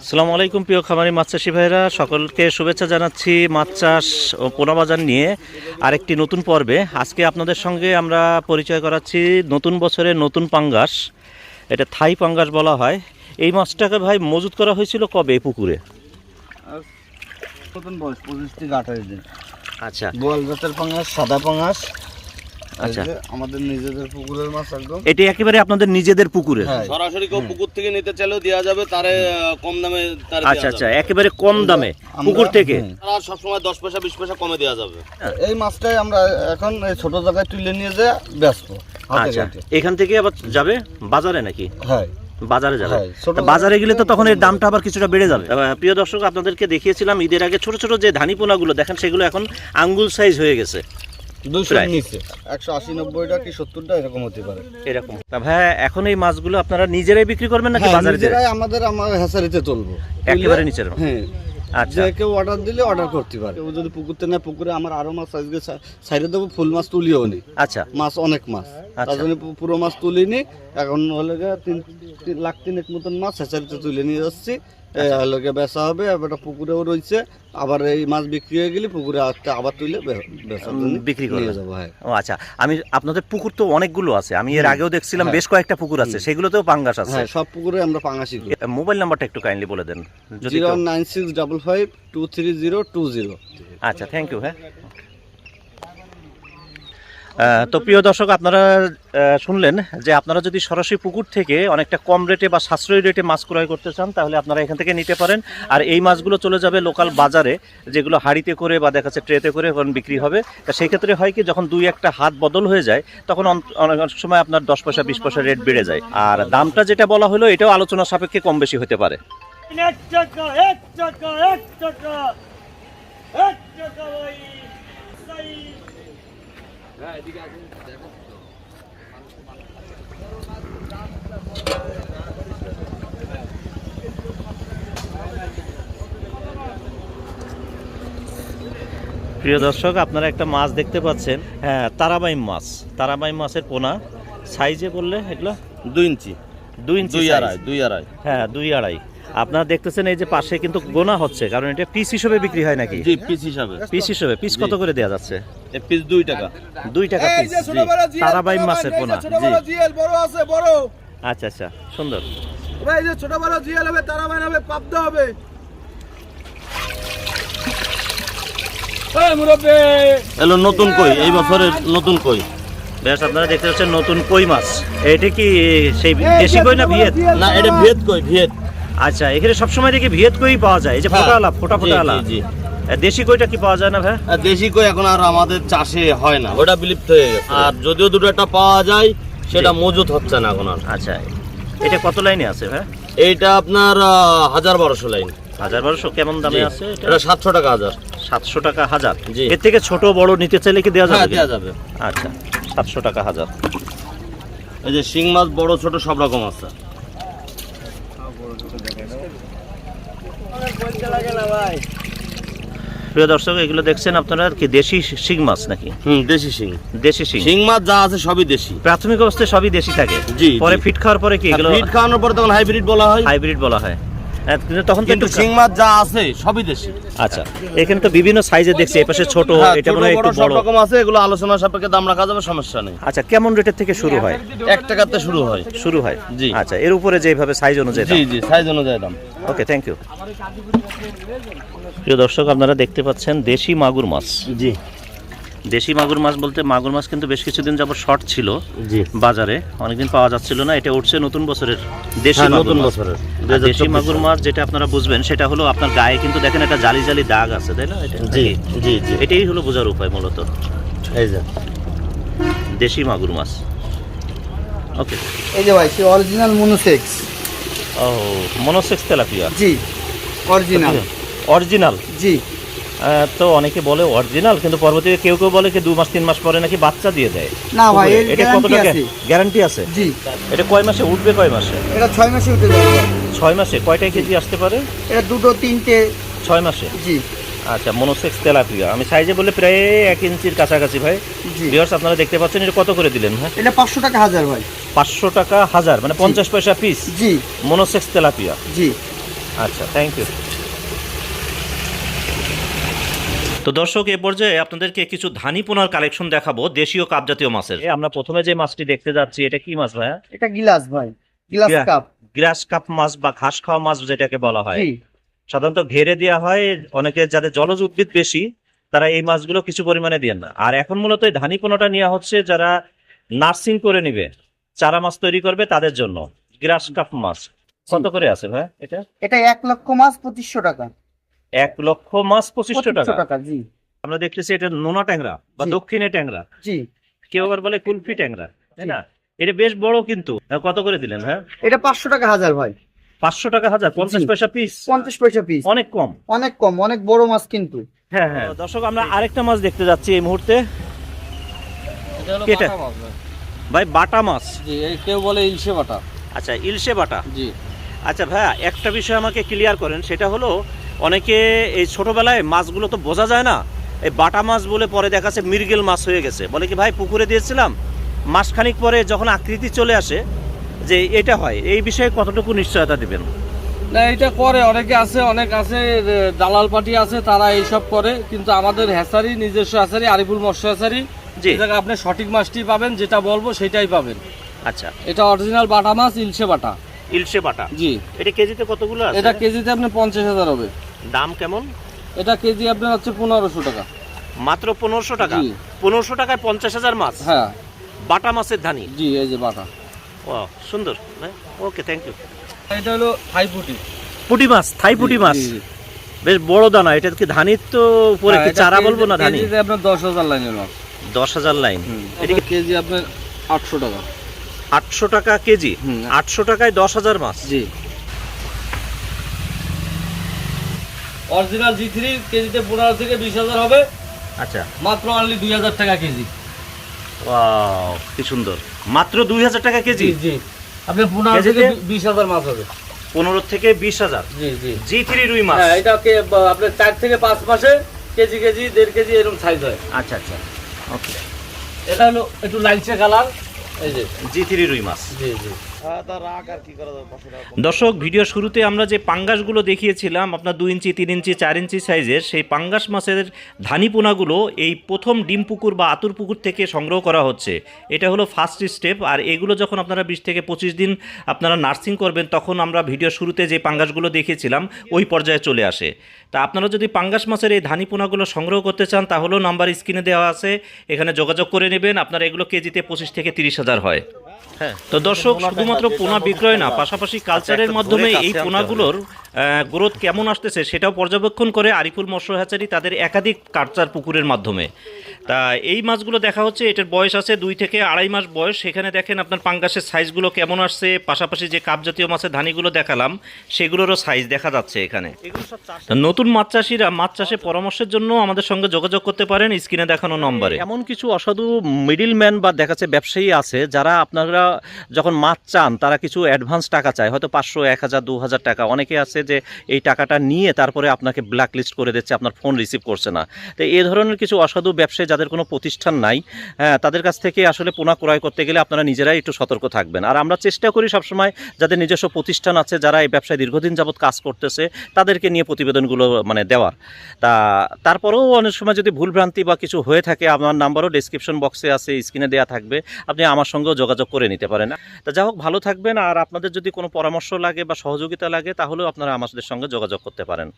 আসসালামু আলাইকুম প্রিয় খামারি মাছ চাষি ভাইরা সকলকে শুভেচ্ছা জানাচ্ছি মাছ চাষ ও পোনা বাজার নিয়ে আরেকটি নতুন পর্বে। আজকে আপনাদের সঙ্গে আমরা পরিচয় করাচ্ছি নতুন বছরের নতুন পাঙ্গাস। এটা থাই পাঙ্গাস বলা হয়। এই মাছটাকে ভাই মজুত করা হয়েছিল কবে এই পুকুরে? আচ্ছা। বোয়াল পাঙাশ সাদা পাঙাশ আচ্ছা। এই আমাদের নিজেদের পুকুরের মাছ একদম। এটি একেবারে আপনাদের নিজেদের পুকুরে? হ্যাঁ। সরাসরি কেউ পুকুর থেকে নিতে চাইলেও দেওয়া যাবে তারে কম দামে তারে আচ্ছা আচ্ছা একেবারে কম দামে পুকুর থেকে। সবসময় দশ পয়সা বিশ পয়সা কমে দেওয়া যাবে। এই মাছটাই আমরা এখন এই ছোট জায়গায় তুলে নিয়ে যে ব্যস্ত আচ্ছা এখান থেকে আবার যাবে? বাজারে নাকি? হ্যাঁ। বাজারে যাবে? হ্যাঁ, বাজারে গেলে তো তখন এর দামটা আবার কিছুটা বেড়ে যাবে। প্রিয় দর্শক আপনাদেরকে দেখিয়েছিলাম ঈদের আগে ছোট ছোট যে ধানি পোনাগুলো দেখেন সেগুলো এখন আঙ্গুল সাইজ হয়ে গেছে। এরকম হতে পারে। এরকম। তা ভাই এখন এই মাছগুলো আপনারা নিজেরাই বিক্রি করবেন নাকি হ্যাঁ, বাজারে নিজেরাই আমাদের আমার হ্যাচারিতে তুলবো। একেবারে তুলে- নিচের হ্যাঁ আচ্ছা। কেউ অর্ডার দিলে অর্ডার করতে পারে। কেউ যদি পুকুরতে না পুকুরে আমার আরও মাছ সাইডে দেবো ফুল মাছ তুলিও নি। আচ্ছা। মাছ অনেক মাছ। তার জন্য পুরো মাছ তুলিনি। এখন হলে তিন লাখ তিনেক মতন মাছ হ্যাচারিতে তুলে নিয়ে যাচ্ছি। হলো গিয়ে বেচা হবে একটা পুকুরেও রয়েছে। আবার এই মাছ বিক্রি হয়ে গেলে পুকুরে আবার তুলে বিক্রি। নিয়ে যাব হ্যাঁ। ও আচ্ছা আমি আপনাদের পুকুর তো অনেকগুলো আছে। আমি এর আগেও দেখছিলাম বেশ কয়েকটা পুকুর আছে সেগুলোতেও পাঙ্গাস আছে। হ্যাঁ সব পুকুরে আমরা করি। মোবাইল নাম্বারটা একটু কাইন্ডলি বলে দেন zero nine six double five two three zero two zero. আচ্ছা থ্যাংক ইউ হ্যাঁ। তো প্রিয় দর্শক, আপনারা শুনলেন যে আপনারা যদি সরাসরি পুকুর থেকে অনেকটা কম রেটে বা সাশ্রয়ী রেটে মাছ ক্রয় করতে চান, তাহলে আপনারা এখান থেকে নিতে পারেন। আর এই মাছগুলো চলে যাবে লোকাল বাজারে, যেগুলো হাড়িতে করে বা দেখা যাচ্ছে ট্রেতে করে এখন বিক্রি হবে। তা সেই ক্ষেত্রে হয় কি, যখন দুই একটা হাত বদল হয়ে যায়, তখন অন- অনেক সময় আপনার দশ পয়সা, বিশ পয়সা রেট বেড়ে যায়। আর দামটা যেটা বলা হলো, এটাও আলোচনা সাপেক্ষে কম বেশি হতে পারে। এক টাকা এক টাকা এক টাকা ভাই প্রিয় দর্শক আপনারা একটা মাছ দেখতে পাচ্ছেন। হ্যাঁ তারাবাইম মাছ। তারাবাইম মাছের পোনা। সাইজে বললে এগুলো দুই ইঞ্চি। দুই ইঞ্চি দুই আড়াই দুই আড়াই। হ্যাঁ দুই আড়াই। আপনারা দেখতেছেন এই যে পাশে কিন্তু গোনা হচ্ছে কারণ এটা পিস হিসেবে বিক্রি হয় নাকি? জি পিস হিসাবে। পিস হিসেবে পিস কত করে দেওয়া যাচ্ছে? পিস দুই টাকা। দুই টাকা পিস তারাবাইম মাছের পোনা জিএল বড় আছে বড়। আচ্ছা আচ্ছা সুন্দর। ভাই যে ছোট বড় জিএল হবে তারা বানাবে পাবদা হবে। এই মুরব্বি। এলো নতুন কই? এই বছরের নতুন কই? বেশ আপনারা দেখতে পাচ্ছেন নতুন কই মাছ। এটা কি সেই দেশি কই না ভিয়েত? না এটা ভিয়েত কই ভিয়েত। আচ্ছা এখানে সবসময় দেখি ভিয়েত কই পাওয়া যায়। এই যে হ্যাঁ। ফোটা আলা ফোটা ফোটা জি, আলা জি, জি। দেশি কইটা কি পাওয়া যায় না ভাই? দেশি কই এখন আর আমাদের চাষে হয় না। ওটা বিলুপ্ত হয়ে গেছে। আর যদিও দুটো একটা পাওয়া যায় সেটা মজুত হচ্ছে না এখন আর। আচ্ছা এটা কত লাইনে আছে ভাই? এইটা আপনার হাজার বারোশো লাইন। হাজার বারোশো কেমন দামে আছে এটা? সাতশো টাকা হাজার। সাতশো টাকা হাজার? জি। এর থেকে ছোট বড় নিতে চাইলে কি দেওয়া হ্যাঁ যাবে দেওয়া যাবে। আচ্ছা সাতশো টাকা হাজার। এই যে শিং মাছ বড় ছোট সব রকম আছে। প্রিয় দর্শক এগুলো দেখছেন আপনারা কি দেশি শিং মাছ নাকি? হুম দেশি শিং। দেশি শিং। শিং মাছ যা আছে সবই দেশি। প্রাথমিক অবস্থায় সবই দেশি থাকে। জি, পরে ফিট খাওয়ার পরে কি এগুলো ফিট খাওয়ানোর পরে তখন হাইব্রিড বলা হয়। হাইব্রিড বলা হয়। তখন তো কিন্তু একটু শিং মাছ যা আছে সবই দেশি। আচ্ছা এখানে তো বিভিন্ন সাইজে দেখছি এপাশে ছোট হ্যাঁ, এটা মনে একটু বড়। রকম আছে এগুলো আলোচনা সাপেক্ষে দাম রাখা যাবে সমস্যা নেই। আচ্ছা কেমন রেটের থেকে শুরু হয়? এক টাকাতে শুরু হয়। শুরু হয়? জি। আচ্ছা এর উপরে যেভাবে সাইজ অনুযায়ী জি জি সাইজ অনুযায়ী দাম। ওকে থ্যাংক ইউ প্রিয় দর্শক আপনারা দেখতে পাচ্ছেন দেশি মাগুর মাছ। জি। দেশি মাগুর মাছ বলতে মাগুর মাছ কিন্তু বেশ কিছুদিন যাবত শর্ট ছিল জি। বাজারে অনেকদিন পাওয়া যাচ্ছিল না এটা উঠছে নতুন বছরের দেশি হ্যাঁ, নতুন বছরের দেশি মাগুর মাছ যেটা আপনারা বুঝবেন সেটা হলো আপনার গায়ে কিন্তু দেখেন একটা জালি জালি দাগ আছে তাই না? এটা জি জি জি। এটাই হলো বোঝার উপায় মূলত। এই যে। দেশি মাগুর মাছ। ওকে। এই যে ভাই সে অরিজিনাল মনোসেক্স ও মনোসেক্স তেলাপিয়া? জি অরিজিনাল অরিজিনাল। জি। তো অনেকে বলে অরিজিনাল কিন্তু পরবর্তীতে কেউ কেউ বলে কি দু মাস তিন মাস পরে নাকি বাচ্চা দিয়ে দেয়? না ভাই, এটা কত টাকা? গ্যারান্টি আছে? জি। এটা কয় মাসে? উঠবে কয় মাসে? এটা ছয় মাসে উঠে যাবে ছয় মাসে? কয়টা কেজি আসতে পারে? এটা দুটো তিনটে। ছয় মাসে? জি। আচ্ছা মনোসেক্স তেলাপিয়া। আমি সাইজে বলে প্রায় এক ইঞ্চির কাছাকাছি ভাই। ভিউয়ার্স আপনারা দেখতে পাচ্ছেন এটা কত করে দিলেন হ্যাঁ? এটা পাঁচশো টাকা হাজার ভাই। পাঁচশো টাকা হাজার মানে পঞ্চাশ পয়সা পিস জি। Monosex tilapia? জি। আচ্ছা থ্যাংক ইউ তো দর্শক এ পর্যায়ে আপনাদেরকে কিছু ধানি পোনার কালেকশন দেখাবো দেশীয় কাপ জাতীয় মাছের। আমরা প্রথমে যে মাছটি দেখতে যাচ্ছি এটা কি মাছ ভাইয়া? এটা গিলাস ভাই গিলাস কাপ। গ্রাস কাপ মাছ বা ঘাস খাওয়া মাছ যেটাকে বলা হয়। সাধারণত ঘেরে দেওয়া হয় অনেকে যাদের জলজ উদ্ভিদ বেশি তারা এই মাছগুলো কিছু পরিমাণে দেন না। আর এখন মূলত এই ধানি পোনাটা নেওয়া হচ্ছে যারা নার্সিং করে নিবে চারা মাছ তৈরি করবে তাদের জন্য। গ্রাস কাপ মাছ। কত করে আছে ভাই এটা? এটা এক লক্ষ মাছ পঁচিশশো টাকা। এক লক্ষ মাছ পঁচিশশো টাকা। টাকা জি। আমরা দেখতেছি এটা নোনা ট্যাংরা বা দক্ষিণে ট্যাংরা। জি। কেউ আবার বলে কুলফি ট্যাংরা তাই না? এটা বেশ বড় কিন্তু। কত করে দিলেন হ্যাঁ? এটা পাঁচশো টাকা হাজার ভাই। পাঁচশো টাকা হাজার পঞ্চাশ পয়সা পিস পঞ্চাশ পয়সা পিস অনেক কম। অনেক কম অনেক বড় মাছ কিন্তু। হ্যাঁ হ্যাঁ। দর্শক আমরা আরেকটা মাছ দেখতে যাচ্ছি এই মুহূর্তে। এটা? ভাই। বাটা মাছ। জি কেউ বলে ইলশে বাটা। আচ্ছা ইলশে বাটা। জি। আচ্ছা ভাইয়া একটা বিষয় আমাকে ক্লিয়ার করেন সেটা হলো অনেকে এই ছোটবেলায় মাছগুলো তো বোঝা যায় না। এই বাটা মাছ বলে পরে দেখা যাচ্ছে মৃগেল মাছ হয়ে গেছে। বলে কি ভাই পুকুরে দিয়েছিলাম। মাসখানিক পরে যখন আকৃতি চলে আসে যে এটা হয় এই বিষয়ে কতটুকু নিশ্চয়তা দিবেন? না এটা করে। অনেকে আছে অনেক আছে দালাল পার্টি আছে তারা এইসব করে। কিন্তু আমাদের হ্যাসারি নিজস্ব হ্যাসারি আরিফুল মৎস্য হ্যাসারি এই আপনি সঠিক মাছটি পাবেন যেটা বলব সেটাই পাবেন। আচ্ছা। এটা অরিজিনাল বাটা মাছ ইলশে বাটা। ইলশে বাটা। জি। এটা কেজিতে কতগুলো আছে? এটা কেজিতে আপনি পঞ্চাশ হাজার হবে। দাম কেমন? এটা কেজি আপনার হচ্ছে পনেরোশো টাকা। মাত্র পনেরোশো টাকা? পনেরোশো টাকায় পঞ্চাশ হাজার মাছ? হ্যাঁ। বাটা মাছের ধানি? জি এই যে বাটা। ও সুন্দর। ওকে থ্যাংক ইউ এটা হলো থাইপুটি পুটি। পুটি মাছ থাই পুটি মাছ? বেশ বড় দানা এটা কি ধানির তো উপরে হ্যাঁ, কি চারা বলব না ধানি? আপনার দশ হাজার লাইনের মাছ। দশ হাজার লাইন এটা কেজি আপনার আটশো টাকা। আটশো টাকা কেজি। আটশো টাকায় দশ হাজার মাছ? জি। অরিজিনাল জি থ্রি কেজিতে পনেরো থেকে বিশ হাজার হবে। আচ্ছা। মাত্র অনলি দুই হাজার টাকা কেজি। কি সুন্দর। মাত্র দুই হাজার টাকা কেজি? জি আপনি পনেরো থেকে বিশ হাজার মাছ হবে। পনেরো থেকে বিশ হাজার? জি জি। জি থ্রি রুই মাছ? হ্যাঁ এটাকে আপনার চার থেকে পাঁচ মাসে কেজি কেজি দেড় কেজি এরকম সাইজ হয়। আচ্ছা আচ্ছা। ওকে এটা হলো একটু লাইনসে কালার এই যে। জি থ্রি রুই মাছ? জি জি। দর্শক, ভিডিও শুরুতে আমরা যে পাঙ্গাসগুলো দেখিয়েছিলাম, আপনার দুই ইঞ্চি, তিন ইঞ্চি, চার ইঞ্চি সাইজের, সেই পাঙ্গাস মাছের ধানি পোনাগুলো এই প্রথম ডিম পুকুর বা আতুর পুকুর থেকে সংগ্রহ করা হচ্ছে। এটা হলো ফার্স্ট স্টেপ আর এগুলো যখন আপনারা বিশ থেকে পঁচিশ দিন আপনারা নার্সিং করবেন, তখন আমরা ভিডিও শুরুতে যে পাঙ্গাসগুলো দেখিয়েছিলাম, ওই পর্যায়ে চলে আসে। তা আপনারা যদি পাঙ্গাস মাছের এই ধানি পোনাগুলো সংগ্রহ করতে চান, তাহলেও নাম্বার স্ক্রিনে দেওয়া আছে। এখানে যোগাযোগ করে নেবেন, আপনারা এগুলো কেজিতে পঁচিশ থেকে তিরিশ হাজার হ্যাঁ। তো দর্শক, শুধুমাত্র পোনা বিক্রয় না, পাশাপাশি কালচারের মাধ্যমে এই পোনাগুলোর গ্রোথ কেমন আসতেছে সেটাও পর্যবেক্ষণ করে আরিফুল মৎস্য হ্যাচারি তাদের একাধিক কালচার পুকুরের মাধ্যমে। তা এই মাছগুলো দেখা হচ্ছে এটার বয়স আছে দুই থেকে আড়াই মাস বয়স। সেখানে দেখেন আপনার পাঙ্গাসের সাইজগুলো কেমন আসছে পাশাপাশি যে কাপ জাতীয় মাছের ধানিগুলো দেখালাম সেগুলোরও সাইজ দেখা যাচ্ছে এখানে। নতুন মাছ চাষিরা মাছ চাষে পরামর্শের জন্য আমাদের সঙ্গে যোগাযোগ করতে পারেন স্ক্রিনে দেখানো নম্বরে। এমন কিছু অসাধু মিডিলম্যান বা দেখা যাচ্ছে ব্যবসায়ী আছে যারা আপনারা যখন মাছ চান তারা কিছু অ্যাডভান্স টাকা চায়। হয়তো পাঁচশো এক হাজার দু হাজার টাকা। অনেকে আছে যে এই টাকাটা নিয়ে তারপরে আপনাকে ব্ল্যাক লিস্ট করে দিচ্ছে আপনার ফোন রিসিভ করছে না। তো এই ধরনের কিছু অসাধু ব্যবসায়ী যাদের কোনো প্রতিষ্ঠান নাই হ্যাঁ তাদের কাছ থেকে আসলে পোনা ক্রয় করতে গেলে আপনারা নিজেরাই একটু সতর্ক থাকবেন। আর আমরা চেষ্টা করি সবসময় যাদের নিজস্ব প্রতিষ্ঠান আছে, যারা এই ব্যবসায় দীর্ঘদিন যাবৎ কাজ করতেছে, তাদেরকে নিয়ে প্রতিবেদনগুলো মানে দেওয়ার। তা, তারপরেও অনেক সময় যদি ভুলভ্রান্তি বা কিছু হয়ে থাকে, আমার নাম্বারও ডিসক্রিপশন বক্সে আছে স্ক্রিনে দেওয়া থাকবে। আপনি আমার সঙ্গেও যোগাযোগ করে নিতে পারেন। তা, যাই হোক, ভালো থাকবেন। আর আপনাদের যদি কোনো পরামর্শ লাগে বা সহযোগিতা লাগে, তাহলেও আপনারা আমাদের সঙ্গে যোগাযোগ করতে পারেন।